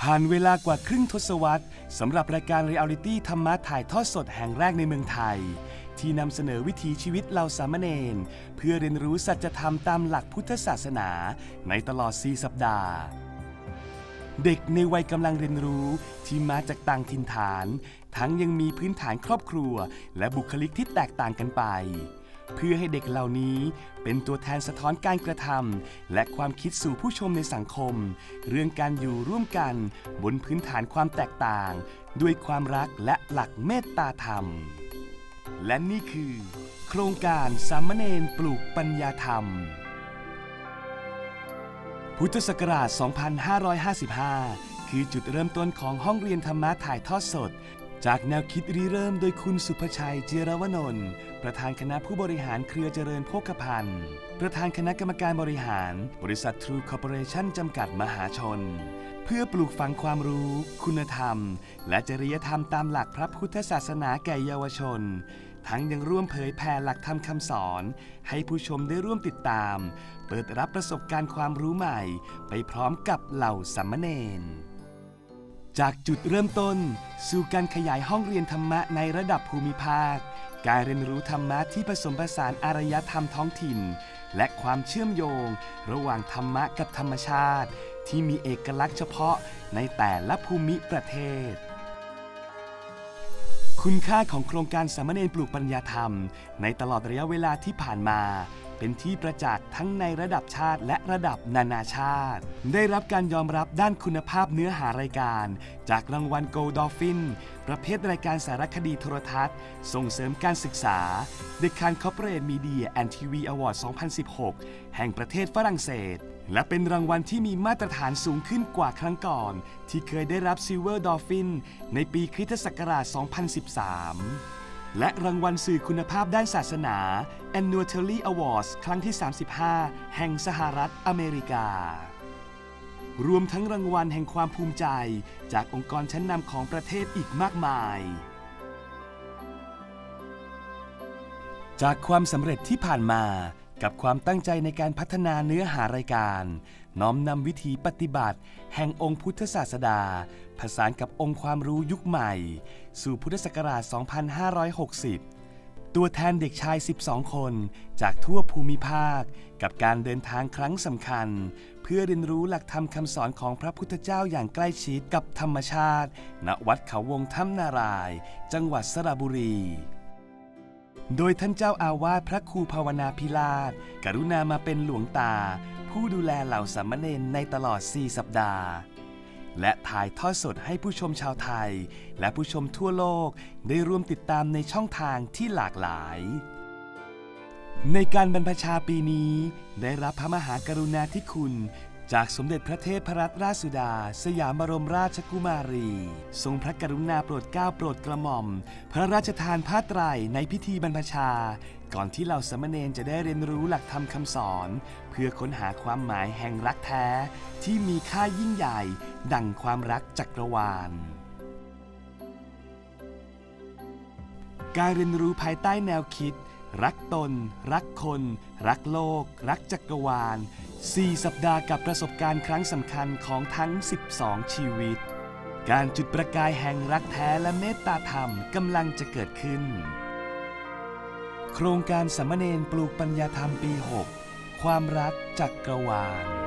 ผ่านเวลากว่าครึ่งทศวรรษสำหรับรายการเรียลลิตี้ธรรมะถ่ายทอดสดแห่งแรกในเมืองไทย ที่นำเสนอวิถีชีวิตเหล่าสามเณรเพื่อเรียนรู้สัจธรรมตามหลักพุทธศาสนาในตลอด 4 สัปดาห์ เด็กในวัยกำลังเรียนรู้ที่มาจากต่างถิ่นฐาน ทั้งยังมีพื้นฐานครอบครัว และบุคลิกที่แตกต่างกันไป เพื่อให้เด็กเหล่านี้เป็นตัวแทนสะท้อนการกระทำและความคิดสู่ผู้ชมในสังคม เรื่องการอยู่ร่วมกันบนพื้นฐานความแตกต่าง ด้วยความรักและหลักเมตตาธรรม และนี่คือ โครงการสามเณรปลูกปัญญาธรรม พุทธศักราช 2555 คือจุดเริ่มต้นของห้องเรียนธรรมะถ่ายทอดสด จากแนวคิดริเริ่มโดยคุณสุภชัยเจรวนนท์ประธานคณะผู้บริหารเครือเจริญโภคภัณฑ์ ประธานคณะกรรมการบริหาร บริษัททรูคอร์ปอเรชั่นจำกัดมหาชน เพื่อปลูกฝังความรู้ คุณธรรม และจริยธรรมตามหลักพระพุทธศาสนาแก่เยาวชน ทั้งยังร่วมเผยแผ่หลักธรรมคำสอน ให้ผู้ชมได้ร่วมติดตาม เปิดรับประสบการณ์ความรู้ใหม่ ไปพร้อมกับเหล่าสัมมเนน จากจุดเริ่มต้น สู่การขยายห้องเรียนธรรมะในระดับภูมิภาค การเรียนรู้ธรรมะที่ผสมผสานอารยธรรมท้องถิ่น และความเชื่อมโยง ระหว่างธรรมะกับธรรมชาติ ที่มีเอกลักษณ์เฉพาะในแต่ละภูมิประเทศ คุณค่าของโครงการสามเณรปลูกปัญญาธรรม ในตลอดระยะเวลาที่ผ่านมา เป็นที่ประจักษ์ทั้งในระดับชาติและระดับนานาชาติ ได้รับการยอมรับด้านคุณภาพเนื้อหารายการ จากรางวัล Gold Dolphin ประเภทรายการสารคดีโทรทัศน์ ส่งเสริมการศึกษา The Can Corporate Media and TV Award 2016 แห่งประเทศฝรั่งเศส และเป็นรางวัลที่มีมาตรฐานสูงขึ้นกว่าครั้งก่อน ที่เคยได้รับ Silver Dolphin ในปีคริสตศักราช 2013 และรางวัลสื่อคุณภาพด้านศาสนา Annually Awards ครั้งที่ 35 แห่งสหรัฐอเมริกา รวมทั้งรางวัลแห่งความภูมิใจ จากองค์กรชั้นนำของประเทศอีกมากมาย จากความสำเร็จที่ผ่านมา กับความตั้งใจในการพัฒนาเนื้อหารายการ น้อมนำวิธีปฏิบัติ แห่งองค์พุทธศาสดา ผสานกับองค์ความรู้ยุคใหม่ สู่พุทธศักราช 2560 ตัวแทนเด็กชาย 12 คน จากทั่วภูมิภาค กับการเดินทางครั้งสำคัญ เพื่อเรียนรู้หลักธรรมคำสอนของพระพุทธเจ้าอย่างใกล้ชิดกับธรรมชาติ ณ วัดเขาวงถ้ำนาราย จังหวัดสระบุรี โดยท่านเจ้าอาวาสพระครูภาวนาพิราชกรุณามาเป็นหลวงตา ผู้ดูแลเหล่าสามเณรในตลอด 4 สัปดาห์ และถ่ายทอดสดให้ผู้ชมชาวไทย และผู้ชมทั่วโลกได้ร่วมติดตามในช่องทางที่หลากหลาย ในการบรรพชาปีนี้ ได้รับพระมหากรุณาธิคุณ จากสมเด็จพระเทพรัตนราชสุดา สยามบรมราชกุมารี ทรงพระกรุณาโปรดเกล้าโปรดกระหม่อม พระราชทานผ้าไตรในพิธีบรรพชา ก่อนที่เหล่าสามเณรจะได้เรียนรู้หลักธรรมคำสอน เพื่อค้นหาความหมายแห่งรักแท้ ที่มีค่ายิ่งใหญ่ ดั่งความรักจักรวาล การเรียนรู้ภายใต้แนวคิด รักตน รักคน รักโลก รักจักรวาล 4 สัปดาห์กับประสบการณ์ครั้งสำคัญของทั้ง 12 ชีวิต การจุดประกายแห่งรักแท้และเมตตาธรรมกำลังจะเกิดขึ้น โครงการสัมเนนปลูกปัญญาธรรมปี 6 ความรักจักรวาล